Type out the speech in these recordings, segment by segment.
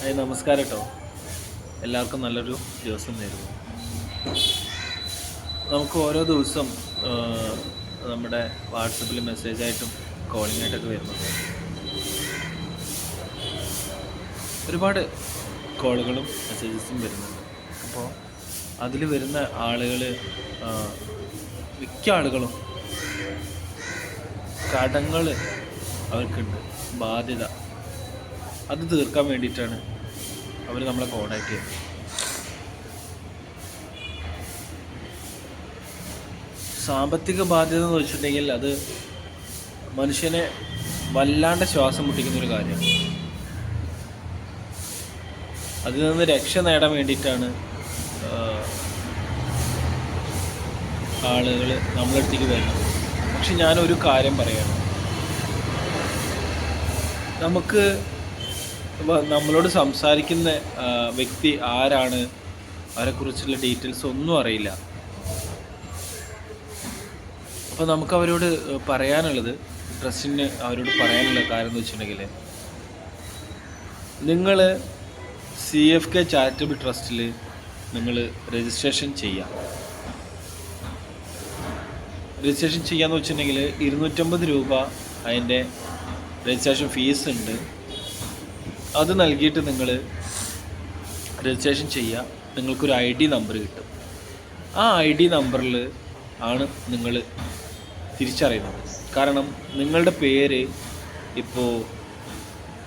Hi നമസ്കാരം കേട്ടോ എല്ലാവർക്കും നല്ലൊരു ദിവസം നേരുന്നു. നമുക്ക് ഓരോ ദിവസം നമ്മുടെ വാട്സപ്പിൽ മെസ്സേജായിട്ടും കോളിംഗ് ആയിട്ടൊക്കെ വരുന്നുണ്ട്. ഒരുപാട് കോളുകളും മെസ്സേജസും വരുന്നുണ്ട്. അപ്പോൾ അതിൽ വരുന്ന ആളുകൾ മിക്ക ആളുകളും കടങ്ങൾ അവർക്കുണ്ട്. ബാധ്യത. അത് തീർക്കാൻ വേണ്ടിയിട്ടാണ് അവർ നമ്മളെ കോണ്ടാക്ട് ചെയ്യുന്നത്. സാമ്പത്തിക ബാധ്യത എന്ന് വെച്ചിട്ടുണ്ടെങ്കിൽ അത് മനുഷ്യനെ വല്ലാണ്ട് ശ്വാസം മുട്ടിക്കുന്ന ഒരു കാര്യമാണ്. അതിൽ നിന്ന് രക്ഷ നേടാൻ വേണ്ടിയിട്ടാണ് ആളുകൾ നമ്മളടുത്തേക്ക് വരുന്നത്. പക്ഷെ ഞാനൊരു കാര്യം പറയണം. നമുക്ക് നമ്മളോട് സംസാരിക്കുന്ന വ്യക്തി ആരാണ്? അവരെക്കുറിച്ചുള്ള ഡീറ്റെയിൽസ് ഒന്നും അറിയില്ല. അപ്പോൾ നമുക്ക് അവരോട് പറയാനുള്ളത് ഡ്രസ്സിന് അവരോട് പറയാനുള്ള കാര്യം എന്ന് വെച്ചിട്ടുണ്ടെങ്കിൽ നിങ്ങൾ സി എഫ് കെ ചാരിറ്റബിൾ ട്രസ്റ്റിൽ നിങ്ങൾ രജിസ്ട്രേഷൻ ചെയ്യാം. രജിസ്ട്രേഷൻ ചെയ്യാന്ന് വെച്ചിട്ടുണ്ടെങ്കിൽ ഇരുന്നൂറ്റമ്പത് രൂപ അതിന്റെ രജിസ്ട്രേഷൻ ഫീസ് ഉണ്ട്. അത് നൽകിയിട്ട് നിങ്ങൾ രജിസ്ട്രേഷൻ ചെയ്യുക നിങ്ങൾക്കൊരു ഐ ഡി നമ്പർ കിട്ടും. ആ ഐ ഡി നമ്പറിൽ ആണ് നിങ്ങൾ തിരിച്ചറിയുന്നത്. കാരണം നിങ്ങളുടെ പേര് ഇപ്പോൾ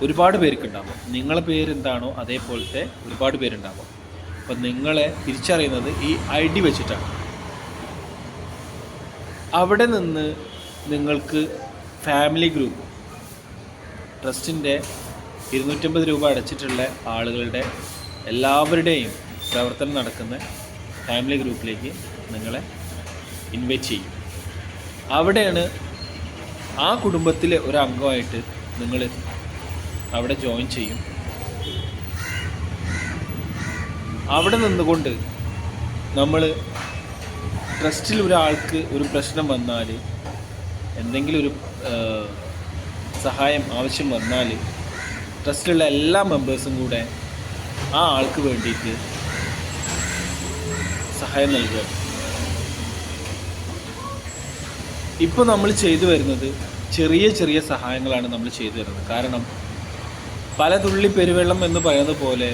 ഒരുപാട് പേർക്കുണ്ടാകും നിങ്ങളെ പേരെന്താണോ അതേപോലത്തെ ഒരുപാട് പേരുണ്ടാകും അപ്പം നിങ്ങളെ തിരിച്ചറിയുന്നത് ഈ ഐ ഡി വെച്ചിട്ടാണ്. അവിടെ നിന്ന് നിങ്ങൾക്ക് ഫാമിലി ഗ്രൂപ്പ് ട്രസ്റ്റിന്റെ ഇരുന്നൂറ്റമ്പത് രൂപ അടച്ചിട്ടുള്ള ആളുകളുടെ എല്ലാവരുടെയും പ്രവർത്തനം നടക്കുന്ന ഫാമിലി ഗ്രൂപ്പിലേക്ക് നിങ്ങളെ ഇൻവൈറ്റ് ചെയ്യും. അവിടെയാണ് ആ കുടുംബത്തിലെ ഒരു അംഗമായിട്ട് നിങ്ങൾ അവിടെ ജോയിൻ ചെയ്യും. അവിടെ നിന്നുകൊണ്ട് നമ്മൾ ട്രസ്റ്റിൽ ഒരാൾക്ക് ഒരു പ്രശ്നം വന്നാൽ എന്തെങ്കിലും ഒരു സഹായം ആവശ്യം വന്നാൽ ട്രസ്റ്റിലുള്ള എല്ലാ മെമ്പേഴ്സും കൂടെ ആ ആൾക്ക് വേണ്ടിയിട്ട് സഹായം നൽകുക. ഇപ്പോൾ നമ്മൾ ചെയ്തു വരുന്നത് ചെറിയ ചെറിയ സഹായങ്ങളാണ് നമ്മൾ ചെയ്തു വരുന്നത്. കാരണം പല തുള്ളി പെരുവെള്ളം എന്ന് പറയുന്നത് പോലെ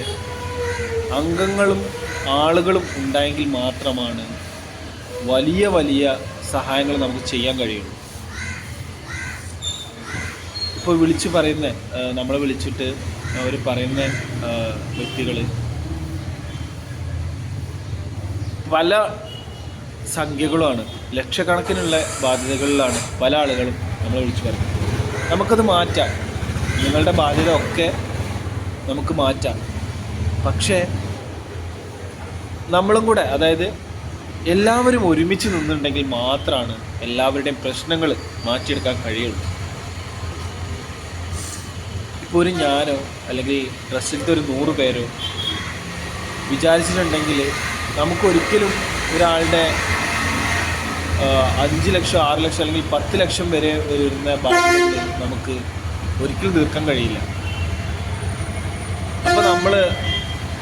അംഗങ്ങളും ആളുകളും ഉണ്ടായെങ്കിൽ മാത്രമാണ് വലിയ വലിയ സഹായങ്ങൾ നമുക്ക് ചെയ്യാൻ കഴിയുള്ളൂ. ഇപ്പോൾ വിളിച്ച് പറയുന്ന നമ്മളെ വിളിച്ചിട്ട് അവർ പറയുന്ന വ്യക്തികൾ പല സംഖ്യകളുമാണ് ലക്ഷക്കണക്കിനുള്ള ബാധ്യതകളിലാണ് പല ആളുകളും നമ്മളെ വിളിച്ച് പറയുന്നത്. നമുക്കത് മാറ്റാം. നിങ്ങളുടെ ബാധ്യത ഒക്കെ നമുക്ക് മാറ്റാം. പക്ഷേ നമ്മളും കൂടെ അതായത് എല്ലാവരും ഒരുമിച്ച് നിന്നുണ്ടെങ്കിൽ മാത്രമാണ് എല്ലാവരുടെയും പ്രശ്നങ്ങൾ മാറ്റിയെടുക്കാൻ കഴിയുള്ളൂ. ഇപ്പോൾ ഒരു ഞാനോ അല്ലെങ്കിൽ ട്രസ്റ്റിലത്തെ ഒരു നൂറ് പേരോ വിചാരിച്ചിട്ടുണ്ടെങ്കിൽ നമുക്കൊരിക്കലും ഒരാളുടെ അഞ്ച് ലക്ഷം ആറ് ലക്ഷം അല്ലെങ്കിൽ പത്ത് ലക്ഷം വരെ വരുന്ന ബാധ്യത നമുക്ക് ഒരിക്കലും തീർക്കാൻ കഴിയില്ല. അപ്പോൾ നമ്മൾ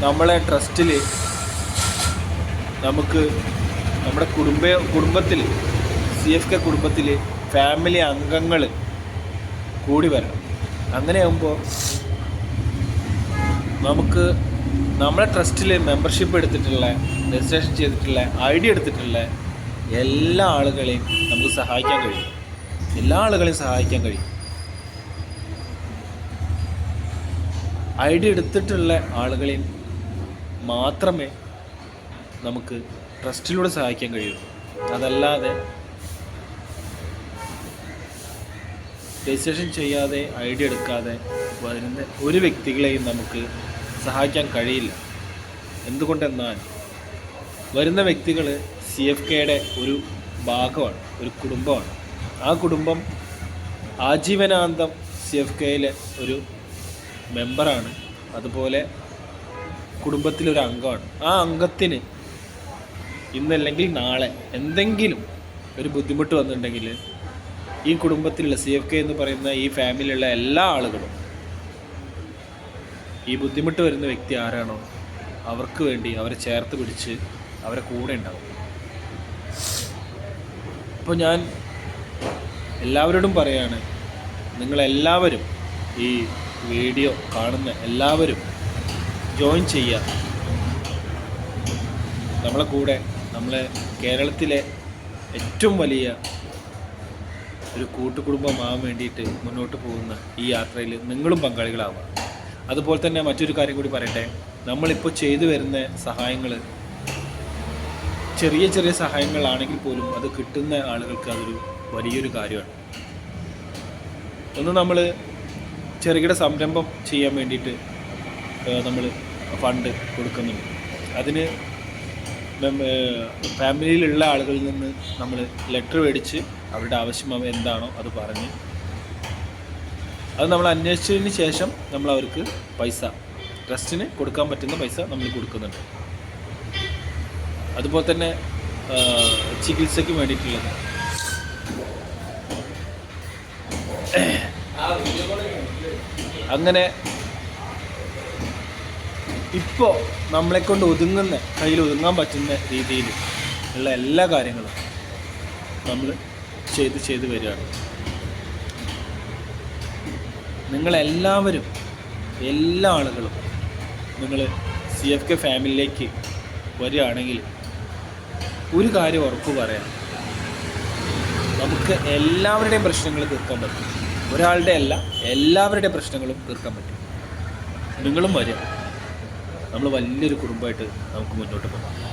നമ്മളെ ട്രസ്റ്റിൽ നമുക്ക് നമ്മുടെ കുടുംബ കുടുംബത്തിൽ സി എഫ് കെ കുടുംബത്തിൽ ഫാമിലി അംഗങ്ങൾ കൂടി വരണം. അങ്ങനെയാകുമ്പോൾ നമുക്ക് നമ്മളെ ട്രസ്റ്റിൽ മെമ്പർഷിപ്പ് എടുത്തിട്ടുള്ള രജിസ്ട്രേഷൻ ചെയ്തിട്ടുള്ള ഐ ഡി എടുത്തിട്ടുള്ള എല്ലാ ആളുകളെയും നമുക്ക് സഹായിക്കാൻ കഴിയും. എല്ലാ ആളുകളെയും സഹായിക്കാൻ കഴിയും. ഐ ഡി എടുത്തിട്ടുള്ള ആളുകളെയും മാത്രമേ നമുക്ക് ട്രസ്റ്റിലൂടെ സഹായിക്കാൻ കഴിയുള്ളൂ അതല്ലാതെ രജിസ്ട്രേഷൻ ചെയ്യാതെ ഐ ഡി എടുക്കാതെ വരുന്ന ഒരു വ്യക്തികളെയും നമുക്ക് സഹായിക്കാൻ കഴിയില്ല. എന്തുകൊണ്ടെന്നാൽ വരുന്ന വ്യക്തികൾ സി എഫ് കെയുടെ ഒരു ഭാഗമാണ് ഒരു കുടുംബമാണ്. ആ കുടുംബം ആജീവനാന്തം സി എഫ് കെയിലെ ഒരു മെമ്പറാണ്. അതുപോലെ കുടുംബത്തിലൊരു അംഗമാണ്. ആ അംഗത്തിന് ഇന്നല്ലെങ്കിൽ നാളെ എന്തെങ്കിലും ഒരു ബുദ്ധിമുട്ട് വന്നിട്ടുണ്ടെങ്കിൽ ഈ കുടുംബത്തിലുള്ള സി എഫ് കെ എന്ന് പറയുന്ന ഈ ഫാമിലിയിലുള്ള എല്ലാ ആളുകളും ഈ ബുദ്ധിമുട്ട് വരുന്ന വ്യക്തി ആരാണോ അവർക്ക് വേണ്ടി അവരെ ചേർത്ത് പിടിച്ച് അവരെ കൂടെ ഉണ്ടാവും. അപ്പോൾ ഞാൻ എല്ലാവരോടും പറയാണ് നിങ്ങളെല്ലാവരും ഈ വീഡിയോ കാണുന്ന എല്ലാവരും ജോയിൻ ചെയ്യുക. നമ്മളെ കൂടെ നമ്മളെ കേരളത്തിലെ ഏറ്റവും വലിയ ഒരു കൂട്ടുകുടുംബമാകാൻ വേണ്ടിയിട്ട് മുന്നോട്ട് പോകുന്ന ഈ യാത്രയിൽ നിങ്ങളും പങ്കാളികളാവുക. അതുപോലെ തന്നെ മറ്റൊരു കാര്യം കൂടി പറയട്ടെ. നമ്മളിപ്പോൾ ചെയ്തു വരുന്ന സഹായങ്ങൾ ചെറിയ ചെറിയ സഹായങ്ങളാണെങ്കിൽ പോലും അത് കിട്ടുന്ന ആളുകൾക്ക് അതൊരു വലിയൊരു കാര്യമാണ്. ഒന്ന് നമ്മൾ ചെറുകിട സംരംഭം ചെയ്യാൻ വേണ്ടിയിട്ട് നമ്മൾ ഫണ്ട് കൊടുക്കുന്നുണ്ട്. അതിന് ഫാമിലിയിലുള്ള ആളുകളിൽ നിന്ന് നമ്മൾ ലെറ്റർ മേടിച്ച് അവരുടെ ആവശ്യം എന്താണോ അത് പറഞ്ഞ് അത് നമ്മൾ അന്വേഷിച്ചതിന് ശേഷം നമ്മൾ അവർക്ക് പൈസ ട്രസ്റ്റിന് കൊടുക്കാൻ പറ്റുന്ന പൈസ നമ്മൾ കൊടുക്കുന്നുണ്ട്. അതുപോലെ തന്നെ ചികിത്സയ്ക്ക് വേണ്ടിയിട്ടുള്ളത്. അങ്ങനെ ഇപ്പോൾ നമ്മളെ കൊണ്ട് ഒതുങ്ങുന്ന കയ്യിൽ ഒതുങ്ങാൻ പറ്റുന്ന രീതിയിൽ ഉള്ള എല്ലാ കാര്യങ്ങളും നമ്മൾ ചെയ്ത് ചെയ്ത് വരികയാണ് നിങ്ങളെല്ലാവരും എല്ലാ ആളുകളും നിങ്ങൾ സി എഫ് കെ ഫാമിലിയിലേക്ക് വരികയാണെങ്കിൽ ഒരു കാര്യം ഉറപ്പ് പറയാം. നമുക്ക് എല്ലാവരുടെയും പ്രശ്നങ്ങൾ തീർക്കാൻ പറ്റും. ഒരാളുടെ അല്ല എല്ലാവരുടെയും പ്രശ്നങ്ങളും തീർക്കാൻ പറ്റും. നിങ്ങളും വരിക. നമ്മൾ വലിയൊരു കുടുംബമായിട്ട് നമുക്ക് മുന്നോട്ട് പോകാം.